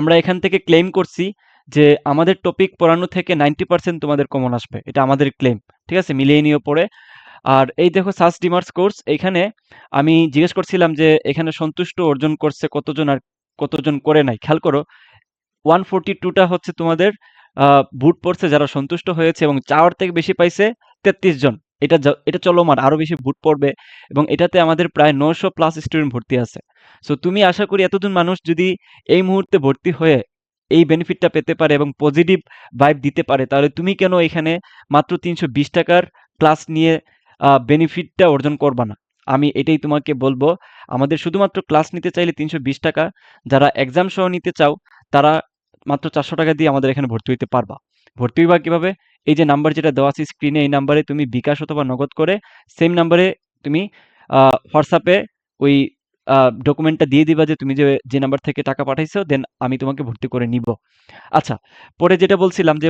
আমরা এখান থেকে ক্লেম করছি যে আমাদের টপিক পড়ানো থেকে নাইনটি পার্সেন্ট তোমাদের কমন আসবে। এটা আমাদের ক্লেম ঠিক আছে? মিলিয়ে নিয়ে পড়ে। আর এই দেখো সাস ডিমার্স কোর্স এখানে আমি জিজ্ঞেস করছিলাম যে এখানে সন্তুষ্ট অর্জন করছে কতজন আর কতজন করে নাই। খেয়াল করো ওয়ান ফোরটি টুটা হচ্ছে তোমাদের বুট পড়ছে যারা সন্তুষ্ট হয়েছে এবং চাওয়ার থেকে বেশি পাইছে তেত্রিশ জন। এটা এটা চলমান আরও বেশি বুট পড়বে এবং এটাতে আমাদের প্রায় নশো প্লাস স্টুডেন্ট ভর্তি আছে। সো তুমি আশা করি এতজন মানুষ যদি এই মুহূর্তে ভর্তি হয়ে এই বেনিফিটটা পেতে পারে এবং পজিটিভ ভাইব দিতে পারে, তাহলে তুমি কেন এখানে মাত্র তিনশো বিশ টাকার ক্লাস নিয়ে বেনিফিটটা অর্জন করবা না? আমি এটাই তোমাকে বলব। আমাদের শুধুমাত্র ক্লাস নিতে চাইলে তিনশো বিশ টাকা, যারা এক্সাম সহ নিতে চাও, তারা মাত্র চারশো টাকা দিয়ে আমাদের এখানে ভর্তি হইতে পারবা। ভর্তি হইবা কীভাবে? এই যে নাম্বার যেটা দেওয়া আছে স্ক্রিনে এই নাম্বারে তুমি বিকাশ অথবা নগদ করে সেম নাম্বারে তুমি হোয়াটসঅ্যাপে ওই ডকুমেন্টটা দিয়ে দিবা যে তুমি যে যে নাম্বার থেকে টাকা পাঠাইছো দেন আমি তোমাকে ভর্তি করে নিব। আচ্ছা পরে যেটা বলছিলাম যে